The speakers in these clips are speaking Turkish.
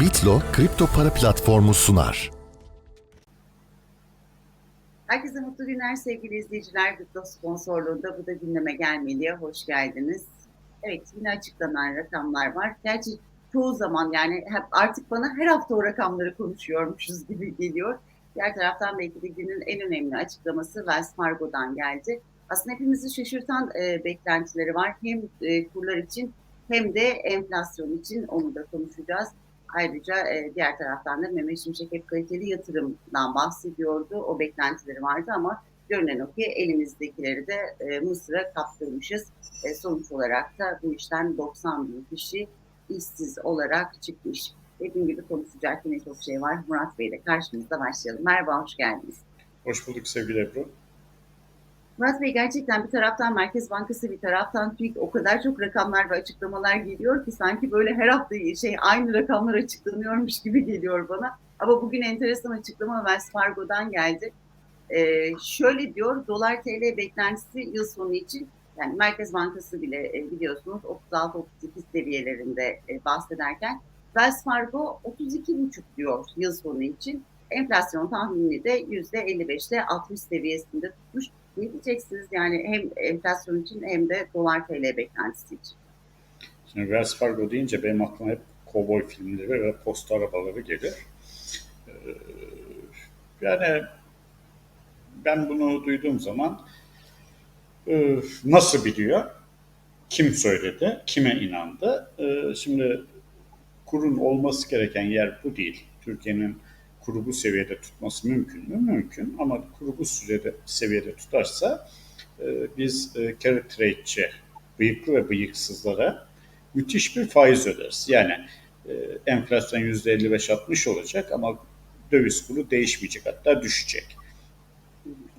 Bitlo kripto para platformu sunar. Herkese mutlu günler sevgili izleyiciler. Gıpta sponsorluğunda bu da gündeme gelmeliye hoş geldiniz. Evet yine açıklanan rakamlar var. Gerçi çoğu zaman yani hep artık bana her hafta o rakamları konuşuyormuşuz gibi geliyor. Diğer taraftan belki de günün en önemli açıklaması Wells Fargo'dan geldi. Aslında hepimizi şaşırtan e, beklentileri var. Hem e, kurlar için hem de enflasyon için onu da konuşacağız. Ayrıca e, diğer taraftan da Mehmet Şimşek hep kaliteli yatırımdan bahsediyordu. O beklentileri vardı ama görünen o ki elimizdekileri de e, Mısır'a kaptırmışız. E, sonuç olarak da bu işten 90 bin kişi işsiz olarak çıkmış. Dediğim gibi konuşacak yine çok şey var. Murat Bey ile karşımızda başlayalım. Merhaba, hoş geldiniz. Hoş bulduk sevgili Ebru. Murat Bey gerçekten bir taraftan Merkez Bankası bir taraftan TÜİK o kadar çok rakamlar ve açıklamalar geliyor ki sanki böyle her hafta şey aynı rakamlar açıklanıyormuş gibi geliyor bana. Ama bugün enteresan açıklama Wells Fargo'dan geldi. Ee, şöyle diyor dolar TL beklentisi yıl sonu için yani Merkez Bankası bile e, biliyorsunuz 36-32 seviyelerinde e, bahsederken Wells Fargo 32,5 diyor yıl sonu için. Enflasyon tahmini de %55 ile 60 seviyesinde tutmuş. Ne diyeceksiniz yani hem enflasyon için hem de dolar TL beklentisi için? Şimdi Wells Fargo deyince benim aklıma hep kovboy filmleri ve posta arabaları gelir. Ee, yani ben bunu duyduğum zaman e, nasıl biliyor? Kim söyledi? Kime inandı? Ee, şimdi kurun olması gereken yer bu değil. Türkiye'nin kuru seviyede tutması mümkün mü? Mümkün. Ama kuru sürede, seviyede tutarsa e, biz e, carry trade'çi, bıyıklı ve bıyıksızlara müthiş bir faiz öderiz. Yani e, enflasyon %55-60 olacak ama döviz kuru değişmeyecek hatta düşecek.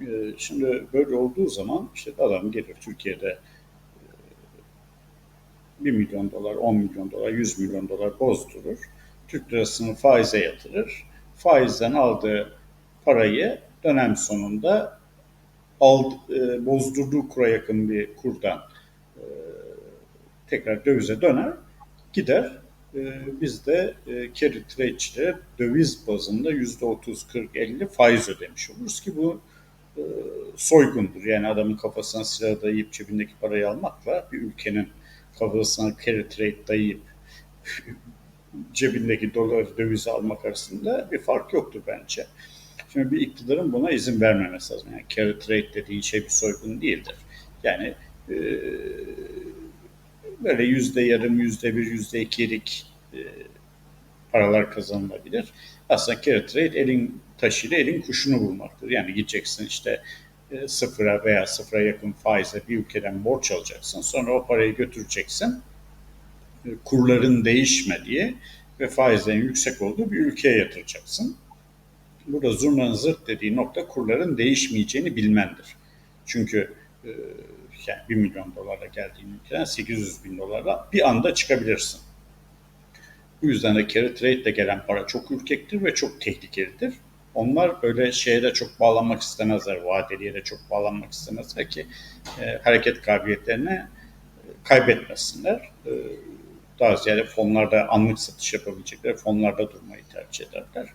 E, şimdi böyle olduğu zaman işte adam gelir Türkiye'de 1 milyon dolar, 10 milyon dolar, 100 milyon dolar bozdurur. Türk lirasını faize yatırır. Faizden aldığı parayı dönem sonunda ald, e, bozdurduğu kura yakın bir kurdan e, tekrar dövize döner, gider. E, biz de e, carry trade'çilere döviz bazında yüzde 30, 40, 50 faiz ödemiş oluruz ki bu e, soygundur. Yani adamın kafasına silah dayayıp cebindeki parayı almakla bir ülkenin kafasına carry trade dayayıp cebindeki dolar dövizi almak arasında bir fark yoktur bence. Şimdi bir iktidarın buna izin vermemesi lazım. Yani carry trade dediğin şey bir soygun değildir. Yani e, böyle yüzde yarım, yüzde bir, yüzde ikilik e, paralar kazanılabilir. Aslında carry trade elin taşıyla elin kuşunu bulmaktır. Yani gideceksin işte e, sıfıra veya sıfıra yakın faizle bir ülkeden borç alacaksın. Sonra o parayı götüreceksin kurların değişmediği ve faizlerin yüksek olduğu bir ülkeye yatıracaksın. Burada zurnanın zırt dediği nokta kurların değişmeyeceğini bilmendir. Çünkü e, yani 1 milyon dolarla geldiğin ülkeden 800 bin dolarla bir anda çıkabilirsin. Bu yüzden de carry trade ile gelen para çok ürkektir ve çok tehlikelidir. Onlar böyle şeye de çok bağlanmak istemezler, vadeliye de çok bağlanmak istemezler ki e, hareket kabiliyetlerini e, kaybetmesinler. E, daha ziyade fonlarda anlık satış yapabilecekler, fonlarda durmayı tercih ederler.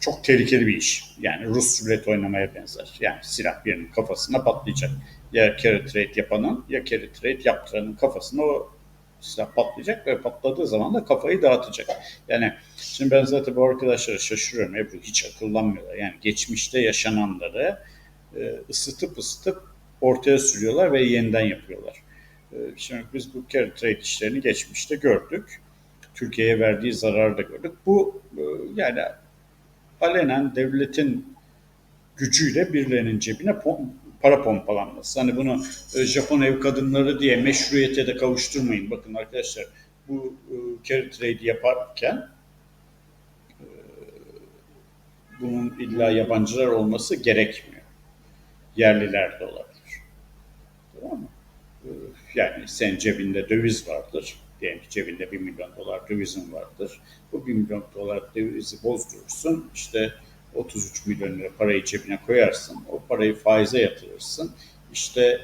Çok tehlikeli bir iş. Yani Rus rulet oynamaya benzer. Yani silah birinin kafasına patlayacak. Ya carry trade yapanın ya carry trade yaptıranın kafasına o silah patlayacak ve patladığı zaman da kafayı dağıtacak. Yani şimdi ben zaten bu arkadaşlara şaşırıyorum. Ebru hiç akıllanmıyorlar. Yani geçmişte yaşananları e, ısıtıp ısıtıp ortaya sürüyorlar ve yeniden yapıyorlar. E, şimdi biz bu carry trade işlerini geçmişte gördük. Türkiye'ye verdiği zararı da gördük. Bu e, yani alenen devletin gücüyle birilerinin cebine para pompalanması. Hani bunu e, Japon ev kadınları diye meşruiyete de kavuşturmayın. Bakın arkadaşlar bu e, carry trade yaparken bunun illa yabancılar olması gerekmiyor. Yerliler de olabilir. Tamam mı? Yani senin cebinde döviz vardır. Diyelim ki cebinde 1 milyon dolar dövizin vardır. Bu 1 milyon dolar dövizi bozdurursun. İşte 33 milyon lira parayı cebine koyarsın. O parayı faize yatırırsın. İşte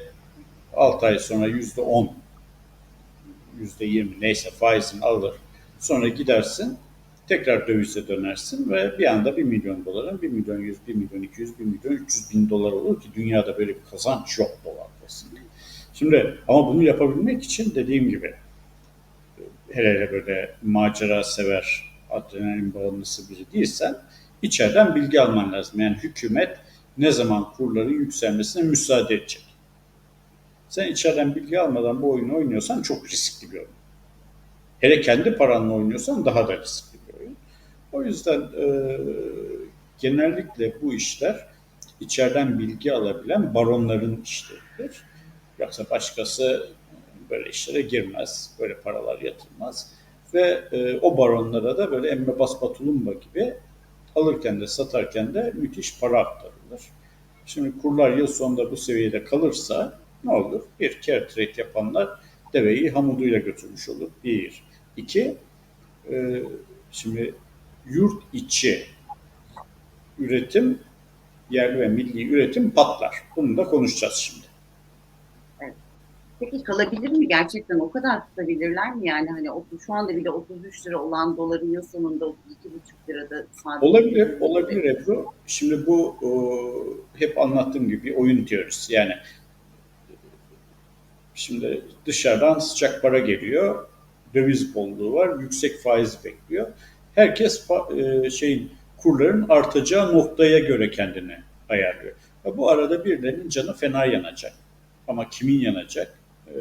6 ay sonra yüzde 10 yüzde yirmi neyse faizini alır. Sonra gidersin tekrar dövize dönersin ve bir anda 1 milyon doların 1 milyon 100, 1 milyon 200, 1 milyon 300 bin dolar olur ki dünyada böyle bir kazanç yok dolar basında. Şimdi ama bunu yapabilmek için dediğim gibi hele hele böyle macera sever, adrenalin bağımlısı biri değilsen içeriden bilgi alman lazım. Yani hükümet ne zaman kurların yükselmesine müsaade edecek. Sen içeriden bilgi almadan bu oyunu oynuyorsan çok riskli bir oyun. Hele kendi paranla oynuyorsan daha da riskli bir oyun. O yüzden e, genellikle bu işler içeriden bilgi alabilen baronların işleridir. Yoksa başkası böyle işlere girmez, böyle paralar yatırmaz. Ve e, o baronlara da böyle emme basma tulumba gibi alırken de satarken de müthiş para aktarılır. Şimdi kurlar yıl sonunda bu seviyede kalırsa ne olur? Bir, carry trade yapanlar deveyi hamuduyla götürmüş olur. Bir. İki, e, şimdi yurt içi üretim, yerli ve milli üretim patlar. Bunu da konuşacağız şimdi. Peki kalabilir mi gerçekten? O kadar tutabilirler mi? Yani hani o- şu anda bile 33 lira olan doların yıl sonunda 32,5 lirada sabit. Olabilir, olabilir Ebru. Şimdi bu e, hep anlattığım gibi oyun teorisi. Yani şimdi dışarıdan sıcak para geliyor, döviz bolluğu var, yüksek faiz bekliyor. Herkes e, şeyin kurların artacağı noktaya göre kendini ayarlıyor. Bu arada birilerinin canı fena yanacak. Ama kimin yanacak? E,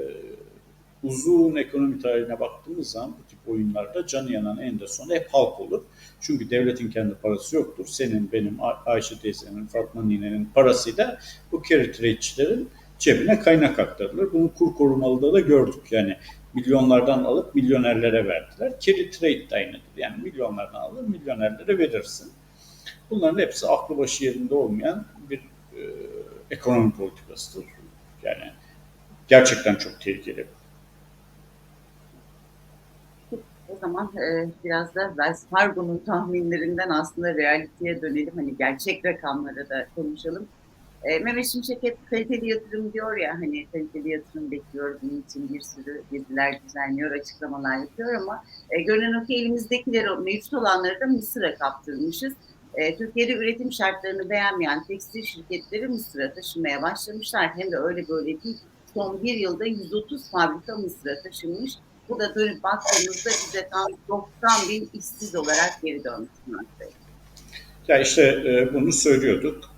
uzun ekonomi tarihine baktığımız zaman bu tip oyunlarda canı yanan en de sonu hep halk olur. Çünkü devletin kendi parası yoktur. Senin, benim, Ay- Ayşe teyzenin, Fatma ninenin parasıyla bu carry trade'çilerin cebine kaynak aktarılır. Bunu kur korumalıda da gördük. Yani milyonlardan alıp milyonerlere verdiler. Carry trade de aynıdır. Yani milyonlardan alır, milyonerlere verirsin. Bunların hepsi aklı başı yerinde olmayan bir e, ekonomi politikasıdır. Gerçekten çok tehlikeli. O zaman e, biraz da Wells Fargo'nun tahminlerinden aslında realiteye dönelim. Hani gerçek rakamlara da konuşalım. E, Mehmet Şimşek hep kaliteli yatırım diyor ya hani kaliteli yatırım bekliyor. Bunun için bir sürü geziler düzenliyor, açıklamalar yapıyor ama e, görünen o ki elimizdekileri, mevcut olanları da Mısır'a kaptırmışız. E, Türkiye'de üretim şartlarını beğenmeyen tekstil şirketleri Mısır'a taşımaya başlamışlar. Hem de öyle böyle değil. Son bir yılda 130 fabrika Mısır'a taşınmış. Bu da dönüp baktığımızda bize tam 90 bin işsiz olarak geri dönmüş. Ya işte e, bunu söylüyorduk.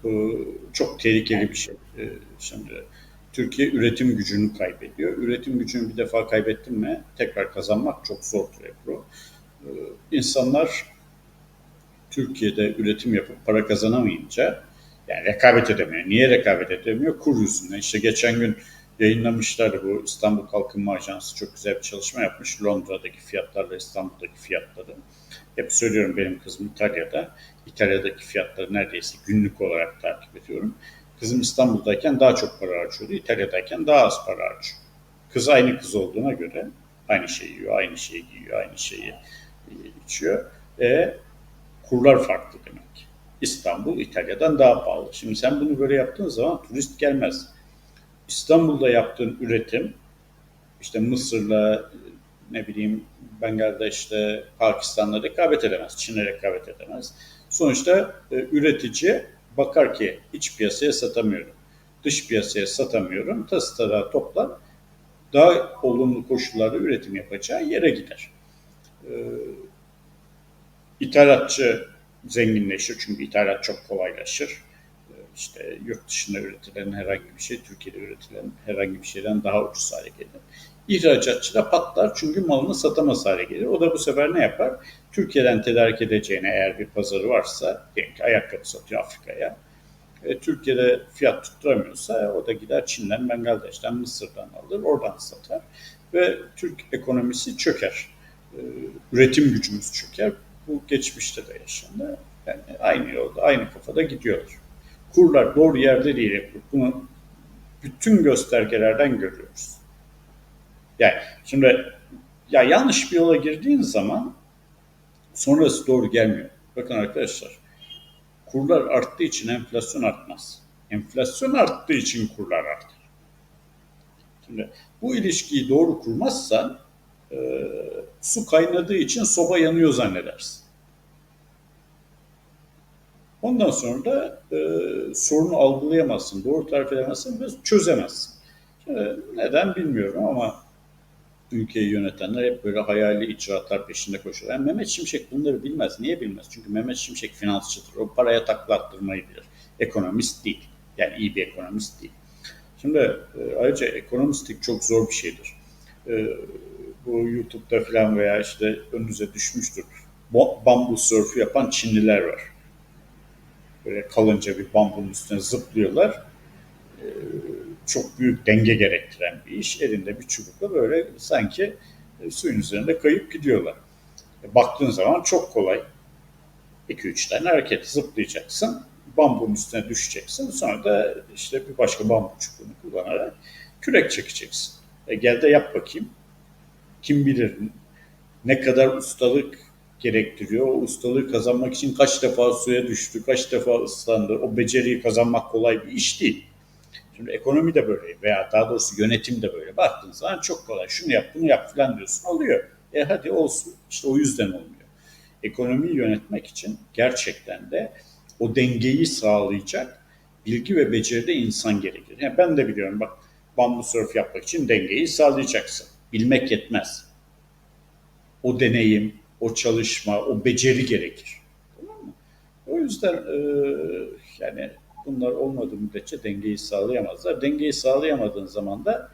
Çok tehlikeli bir şey. E, şimdi Türkiye üretim gücünü kaybediyor. Üretim gücünü bir defa kaybettin mi tekrar kazanmak çok zordur Ebru. E, insanlar Türkiye'de üretim yapıp para kazanamayınca yani rekabet edemiyor. Niye rekabet edemiyor? Kur yüzünden. İşte geçen gün yayınlamışlar bu İstanbul Kalkınma Ajansı çok güzel bir çalışma yapmış. Londra'daki fiyatlarla İstanbul'daki fiyatları. Hep söylüyorum benim kızım İtalya'da. İtalya'daki fiyatları neredeyse günlük olarak takip ediyorum. Kızım İstanbul'dayken daha çok para harcıyordu. İtalya'dayken daha az para harcıyor. Kız aynı kız olduğuna göre aynı şeyi yiyor, aynı şeyi giyiyor, aynı şeyi içiyor. E, kurlar farklı demek. İstanbul İtalya'dan daha pahalı. Şimdi sen bunu böyle yaptığın zaman turist gelmez. İstanbul'da yaptığın üretim işte Mısır'la ne bileyim Bangladeş'te, Pakistan'la rekabet edemez. Çin'e rekabet edemez. Sonuçta e, üretici bakar ki iç piyasaya satamıyorum. Dış piyasaya satamıyorum. Tası tarağı toplar. Daha olumlu koşullarda üretim yapacağı yere gider. E, ithalatçı zenginleşir çünkü ithalat çok kolaylaşır. İşte yurt dışında üretilen herhangi bir şey Türkiye'de üretilen herhangi bir şeyden daha ucuz hale gelir. İhracatçı da patlar çünkü malını satamaz hale gelir. O da bu sefer ne yapar? Türkiye'den tedarik edeceğine eğer bir pazarı varsa, diyelim ayakkabı satıyor Afrika'ya. E, Türkiye'de fiyat tutturamıyorsa o da gider Çin'den, Bangladeş'ten, Mısır'dan alır, oradan satar. Ve Türk ekonomisi çöker. E, üretim gücümüz çöker. Bu geçmişte de yaşandı. Yani aynı yolda, aynı kafada gidiyorlar. Kurlar doğru yerde değil. Bunu bütün göstergelerden görüyoruz. Yani şimdi ya yanlış bir yola girdiğin zaman sonrası doğru gelmiyor. Bakın arkadaşlar kurlar arttığı için enflasyon artmaz. Enflasyon arttığı için kurlar artar. Şimdi bu ilişkiyi doğru kurmazsan e, su kaynadığı için soba yanıyor zannedersin. Ondan sonra da e, sorunu algılayamazsın, doğru tarif edemezsin ve çözemezsin. Şimdi neden bilmiyorum ama ülkeyi yönetenler hep böyle hayali icraatlar peşinde koşuyor. Yani Mehmet Şimşek bunları bilmez. Niye bilmez? Çünkü Mehmet Şimşek finansçıdır. O paraya takla bilir. Ekonomist değil. Yani iyi bir ekonomist değil. Şimdi e, ayrıca ekonomistlik çok zor bir şeydir. E, bu YouTube'da falan veya işte önünüze düşmüştür. Bambu sörfü yapan Çinliler var. Böyle kalınca bir bambunun üstüne zıplıyorlar. E, çok büyük denge gerektiren bir iş. Elinde bir çubukla böyle sanki e, suyun üzerinde kayıp gidiyorlar. E, baktığın zaman çok kolay. 2-3 tane hareket zıplayacaksın. Bambunun üstüne düşeceksin. Sonra da işte bir başka bambu çubuğunu kullanarak kürek çekeceksin. E gel de yap bakayım. Kim bilir ne kadar ustalık gerektiriyor. O ustalığı kazanmak için kaç defa suya düştü, kaç defa ıslandı. O beceriyi kazanmak kolay bir iş değil. Şimdi ekonomi de böyle veya daha doğrusu yönetim de böyle. Baktığın zaman çok kolay. Şunu yap, bunu yap falan diyorsun. Oluyor. E hadi olsun. İşte o yüzden olmuyor. Ekonomiyi yönetmek için gerçekten de o dengeyi sağlayacak bilgi ve beceride insan gerekir. Yani ben de biliyorum bak bambu sörf yapmak için dengeyi sağlayacaksın. Bilmek yetmez. O deneyim, o çalışma, o beceri gerekir. Tamam mı? O yüzden e, yani bunlar olmadığı müddetçe dengeyi sağlayamazlar. Dengeyi sağlayamadığın zaman da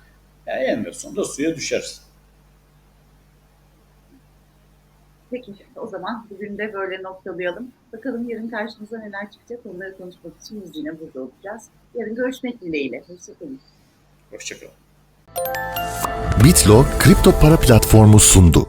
yani eninde sonunda suya düşersin. Peki o zaman bugün de böyle noktalayalım. Bakalım yarın karşımıza neler çıkacak onları konuşmak için biz yine burada olacağız. Yarın görüşmek dileğiyle. Hoşçakalın. Hoşçakalın. Bitlo kripto para platformu sundu.